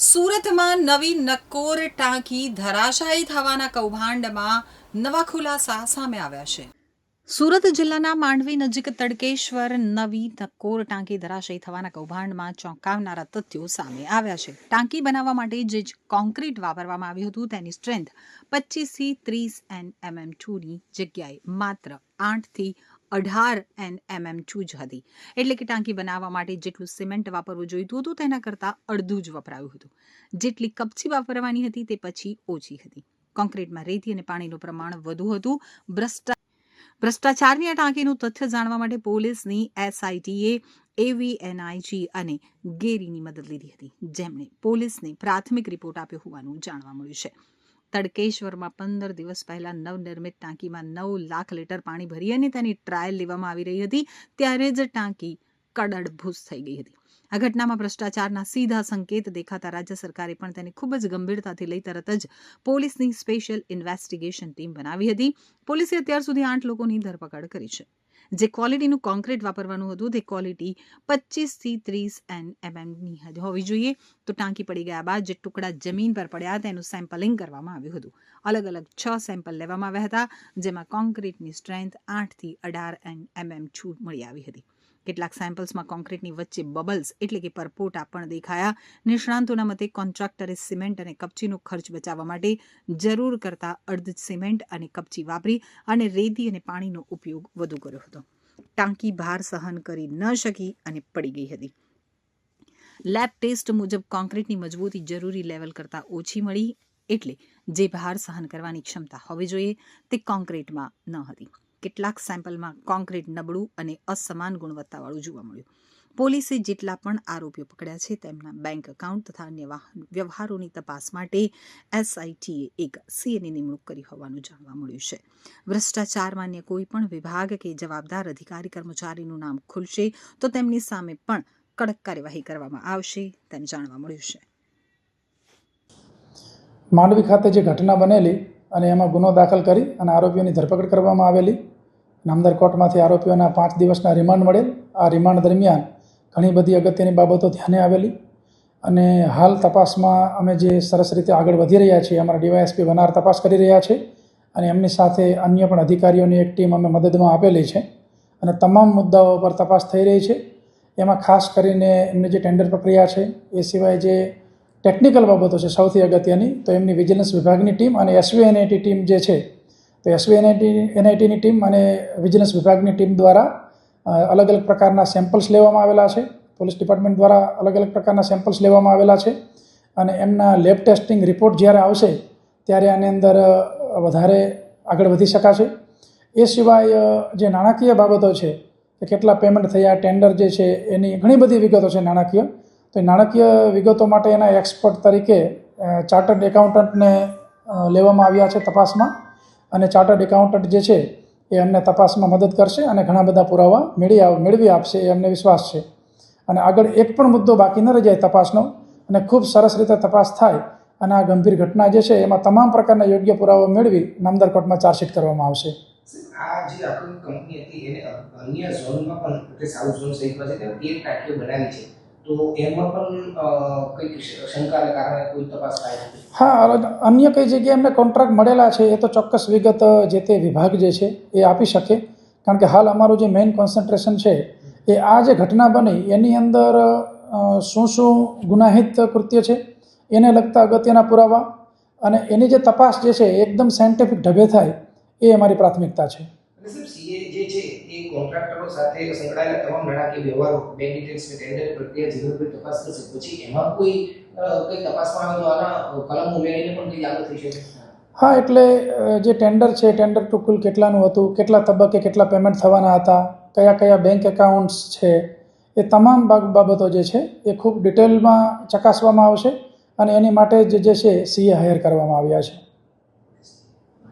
સુરતમાં નવી નક્કોર ટાંકી ધરાશાયી થવાના કૌભાંડમાં નવા ખુલાસા સામે આવ્યા છે. સુરત જિલ્લાના માંડવી નજીક તડકેશ્વર નવી નક્કોર ટાંકી ધરાશાયી થવાના કૌભાંડમાં ચોંકાવનારા તથ્યો સામે આવ્યા છે. ટાંકી બનાવવા માટે જે કોન્ક્રીટ વાપરવામાં આવ્યું હતું તેની સ્ટ્રેન્થ પચીસથી ત્રીસ એન એમએમ ટુની જગ્યાએ માત્ર આઠથી અઢાર એન એમએમ ચૂજ હતી. એટલે કે ટાંકી બનાવવા માટે જેટલું સિમેન્ટ વાપરવું જોઈતું હતું, તેના કરતાં અડધું જ વપરાયું હતું. જેટલી કપચી વાપરવાની હતી, તે પછી ઓછી હતી. કોન્ક્રીટમાં રેતી અને પાણીનું પ્રમાણ વધુ હતું. ભ્રષ્ટા, ભ્રષ્ટાચારની આ ટાંકીનું તથ્ય જાણવા માટે પોલીસની એસઆઈટીએ એવીએનઆઈજી અને ગેરીની મદદ લીધી હતી, જેમણે પોલીસને પ્રાથમિક રિપોર્ટ આપ્યો હોવાનું જાણવા મળ્યું છે. તડકેશ્વરમાં પંદર દિવસ પહેલા નવનિર્મિત ટાંકીમાં નવ લાખ લીટર પાણી ભરી અને તેની ટ્રાયલ લેવામાં આવી રહી હતી. ત્યારે જ ટાંકી કડડભૂસ થઈ ગઈ હતી. આ ઘટનામાં ભ્રષ્ટાચારના સીધા સંકેત દેખાતા રાજ્ય સરકારે પણ તેને ખૂબ જ ગંભીરતાથી લઈ તરત જ પોલીસની સ્પેશિયલ ઇન્વેસ્ટિગેશન ટીમ બનાવી હતી. પોલીસે અત્યાર સુધી આઠ લોકોની ધરપકડ કરી છે. જે ક્વોલિટીનું કોન્ક્રીટ વાપરવાનું હતું, તે ક્વોલિટી પચીસથી ત્રીસ એન એમએમની હોવી જોઈએ. તો ટાંકી પડી ગયા બાદ જે ટુકડા જમીન પર પડ્યા તેનું સેમ્પલિંગ કરવામાં આવ્યું હતું. અલગ અલગ છ સેમ્પલ લેવામાં આવ્યા હતા, જેમાં કોન્ક્રીટની સ્ટ્રેન્થ આઠથી અઢાર એન એમએમ છૂટ મળી આવી હતી. કેટલાક સેમ્પલ્સમાં કોન્ક્રીટની વચ્ચે બબલ્સ એટલે કે પરપોટા પણ દેખાયા. નિષ્ણાંતોના મતે કોન્ટ્રાક્ટરે સિમેન્ટ અને કપચીનો ખર્ચ બચાવવા માટે જરૂર કરતા અર્ધ સિમેન્ટ અને કપચી વાપરી અને રેતી અને પાણીનો ઉપયોગ વધુ કર્યો હતો. ટાંકી ભાર સહન કરી ન શકી અને પડી ગઈ હતી. લેબ ટેસ્ટ મુજબ કોન્ક્રીટની મજબૂતી જરૂરી લેવલ કરતાં ઓછી મળી, એટલે જે ભાર સહન કરવાની ક્ષમતા હોવી જોઈએ તે કોન્ક્રીટમાં ન હતી. કેટલાક સેમ્પલમાં કોન્ક્રીટ નબળું અને અસમાન ગુણવત્તાવાળું જોવા મળ્યું. પોલીસે જેટલા પણ આરોપીઓ પકડ્યા છે તેમના બેંક એકાઉન્ટ તથા અન્ય વ્યવહારોની તપાસ માટે એસઆઈટીએ એક સીએની નિમણૂક કરી હોવાનું જાણવા મળ્યું છે. ભ્રષ્ટાચારમાં અન્ય કોઈ પણ વિભાગ કે જવાબદાર અધિકારી કર્મચારીનું નામ ખુલશે તો તેમની સામે પણ કડક કાર્યવાહી કરવામાં આવશે તેમ જાણવા મળ્યું છે. માંડવી ખાતે જે ઘટના બનેલી અને એમાં ગુનો દાખલ કરી અને આરોપીઓની ધરપકડ કરવામાં આવેલી. નામદાર કોર્ટમાંથી આરોપીઓના પાંચ દિવસના રિમાન્ડ મળેલ. આ રિમાન્ડ દરમિયાન ઘણી બધી અગત્યની બાબતો ધ્યાને આવેલી. અને હાલ તપાસમાં અમે જે સરસ રીતે આગળ વધી રહ્યા છીએ, અમારા ડીવાયએસપી વનાર તપાસ કરી રહ્યા છે. અને એમની સાથે અન્ય પણ અધિકારીઓની એક ટીમ અમે મદદમાં આપેલી છે. અને તમામ મુદ્દાઓ પર તપાસ થઈ રહી છે. એમાં ખાસ કરીને એમની જે ટેન્ડર પ્રક્રિયા છે, એ સિવાય જે ટેકનિકલ બાબતો છે સૌથી અગત્યની, તો એમની વિજિલન્સ વિભાગની ટીમ અને એસવી એનઆઈટી ટીમ જે છે, તો એસવી એનઆઈટી એનઆઈટીની ટીમ અને વિજિલન્સ વિભાગની ટીમ દ્વારા અલગ અલગ પ્રકારના સેમ્પલ્સ લેવામાં આવેલા છે. પોલીસ ડિપાર્ટમેન્ટ દ્વારા અલગ અલગ પ્રકારના સેમ્પલ્સ લેવામાં આવેલા છે. અને એમના લેબ ટેસ્ટિંગ રિપોર્ટ જ્યારે આવશે, ત્યારે આની અંદર વધારે આગળ વધી શકાશે. એ સિવાય જે નાણાકીય બાબતો છે, કે કેટલા પેમેન્ટ થયા ટેન્ડર જે છે, એની ઘણી બધી વિગતો છે નાણાકીય. તો નાણાકીય વિગતો માટે એના એક્સપર્ટ તરીકે ચાર્ટર્ડ એકાઉન્ટન્ટને લેવામાં આવ્યા છે તપાસમાં. અને ચાર્ટર્ડ એકાઉન્ટન્ટ જે છે, એ અમને તપાસમાં મદદ કરશે અને ઘણા બધા પુરાવા મેળવી મેળવી આપશે, એ અમને વિશ્વાસ છે. અને આગળ એક પણ મુદ્દો બાકી ન રહી જાય તપાસનો, અને ખૂબ સરસ રીતે તપાસ થાય, અને આ ગંભીર ઘટના જે છે, એમાં તમામ પ્રકારના યોગ્ય પુરાવા મેળવી નામદાર કોર્ટમાં ચાર્જશીટ કરવામાં આવશે. અન્ય ઝોનમાં પણ સાઉથ ઝોન સહિત બનાવી છે. તો એમાં પણ કંઈક શંકાને કારણે કોઈ તપાસ થાય હા અન્ય કઈ જગ્યાએ એમને કોન્ટ્રાક્ટ મળેલા છે એ તો ચોક્કસ વિગત જે તે વિભાગ જે છે એ આપી શકે. કારણ કે હાલ અમારું જે મેઇન કોન્સન્ટ્રેશન છે એ આ જે ઘટના બની એની અંદર શું શું ગુનાહિત કૃત્ય છે એને લગતા અગત્યના પુરાવા અને એની જે તપાસ જે છે એકદમ સાયન્ટિફિક ઢબે થાય એ અમારી પ્રાથમિકતા છે. જે કોન્ટ્રાક્ટરો સાથે સંકળાયેલા તમામ નાણાકીય વ્યવહારો બેંક ડિટેલ્સ ટેન્ડર પ્રક્રિયા જીવનભર તપાસ કરશે, પછી એમાં કોઈ કંઈ તપાસમાં આવે તો આના કલમ ઉમેરીને પણ કંઈ લાગુ થઈ શકે? હા, એટલે જે ટેન્ડર છે ટેન્ડર ટુ કુલ કેટલાનું હતું, કેટલા તબક્કે કેટલા પેમેન્ટ થવાના હતા, કયા કયા બેંક એકાઉન્ટ્સ છે, એ તમામ બાબ- બાબતો જે છે, એ ખૂબ ડિટેલમાં ચકાસવામાં આવશે અને એની માટે જે જે છે સીએ હાયર કરવામાં આવ્યા છે.